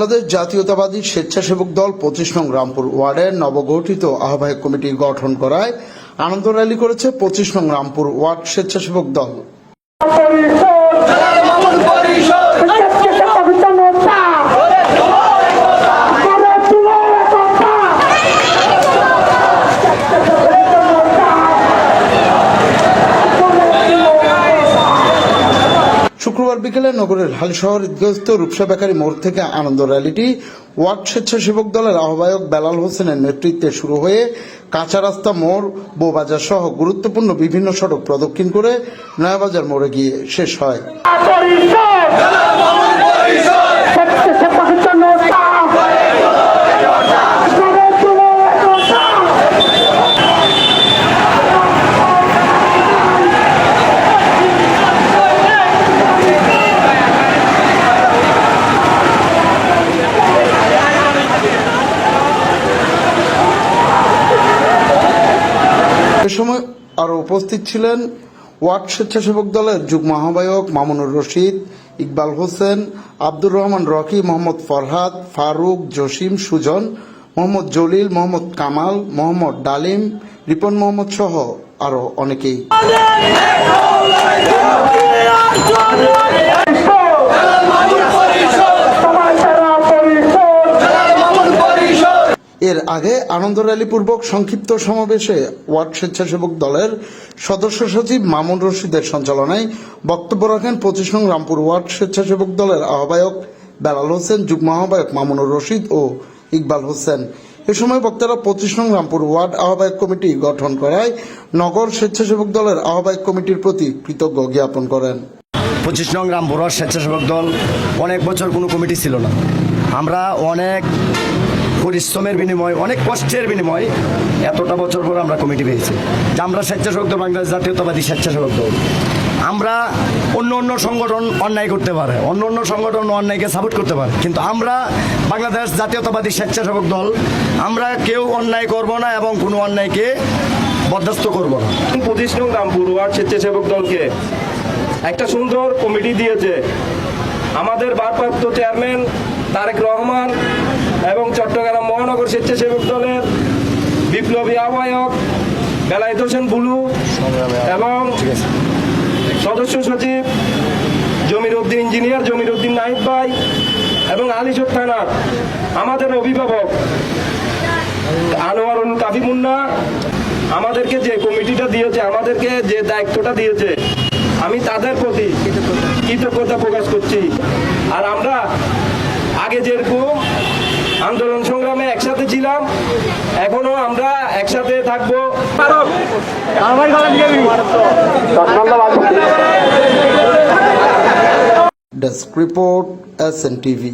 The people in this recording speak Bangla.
বাংলাদেশ জাতীয়তাবাদী স্বেচ্ছাসেবক দল পঁচিশ নং রামপুর ওয়ার্ডের নবগঠিত আহ্বায়ক কমিটি গঠন করায় আনন্দ র্যালি করেছে পঁচিশ নং রামপুর ওয়ার্ড স্বেচ্ছাসেবক দল। শুক্রবার বিকেলে নগরের হাল শহর ঈদগ্রস্ত রূপসা বেকারি মোড় থেকে আনন্দ র্যালিটি, ওয়ার্ড স্বেচ্ছাসেবক দলের আহ্বায়ক বেলাল হোসেনের নেতৃত্বে শুরু হয়ে কাঁচা রাস্তা মোড়, বোবাজার সহ গুরুত্বপূর্ণ বিভিন্ন সড়ক প্রদক্ষিণ করে নয়াবাজার মোড়ে গিয়ে শেষ হয়। সময় আরও উপস্থিত ছিলেন ওয়ার্ড স্বেচ্ছাসেবক দলের যুগ্ম আহ্বায়ক মামুনুর রশিদ, ইকবাল হোসেন, আব্দুর রহমান রকি, মোহাম্মদ ফরহাদ, ফারুক, জসিম, সুজন, মোহাম্মদ জলিল, মোহাম্মদ কামাল, মোহাম্মদ ডালিম, রিপন মোহাম্মদ সহ আরও অনেকেই। এর আগে আনন্দ র্যালি পূর্বক সংক্ষিপ্ত সমাবেশে ওয়ার্ড স্বেচ্ছাসেবক দলের সদস্য সচিব মামুন রশিদের সঞ্চালনায় বক্তব্য রাখেন পঁচিশ নং রামপুর ওয়ার্ড স্বেচ্ছাসেবক দলের আহ্বায়ক বেলাল হোসেন, যুগ্ম আহ্বায়ক মামুনুর রশিদ ও ইকবাল হোসেন। এ সময় বক্তারা পঁচিশ নং রামপুর ওয়ার্ড আহ্বায়ক কমিটি গঠন করায় নগর স্বেচ্ছাসেবক দলের আহ্বায়ক কমিটির প্রতি কৃতজ্ঞ জ্ঞাপন করেন। পঁচিশ নং রামপুর স্বেচ্ছাসেবক দল অনেক বছর কোনো কমিটি ছিল না। আমরা অনেক পরিশ্রমের বিনিময়, অনেক কষ্টের বিনিময়, এতটা বছর পর আমরা কমিটি পেয়েছি। যে আমরা স্বেচ্ছাসেবক দল, বাংলাদেশ জাতীয়তাবাদী স্বেচ্ছাসেবক দল। আমরা অন্য অন্য সংগঠন অন্যায় করতে পারে, অন্য অন্য সংগঠন অন্যায়কে সাপোর্ট করতে পারে, কিন্তু আমরা বাংলাদেশ জাতীয়তাবাদী স্বেচ্ছাসেবক দল, আমরা কেউ অন্যায় করব না এবং কোনো অন্যায়কে বরদাস্ত করব না। পঁচিশ নং রামপুর ওয়ার্ড স্বেচ্ছাসেবক দলকে একটা সুন্দর কমিটি দিয়েছে। আমাদের ভারপ্রাপ্ত চেয়ারম্যান তারেক রহমান স্বেচ্ছাসেবক দলের বিপ্লবী আহ্বায়ক বেলায়েত হোসেন বুলু এবং সদস্য সচিব জমির উদ্দিন ইঞ্জিনিয়ার, জমির উদ্দিন নাহিদ ভাই এবং আলিশোর থানার আমাদের অভিভাবক আনোয়ারুল কাফি মুন্না আমাদেরকে যে কমিটিটা দিয়েছে, আমাদেরকে যে দায়িত্বটা দিয়েছে, আমি তাদের প্রতি কৃতজ্ঞতা প্রকাশ করছি। আর আমরা আগে যেরকম আন্দোলন ছিলাম এখনও আমরা একসাথে থাকব। Desk report S N TV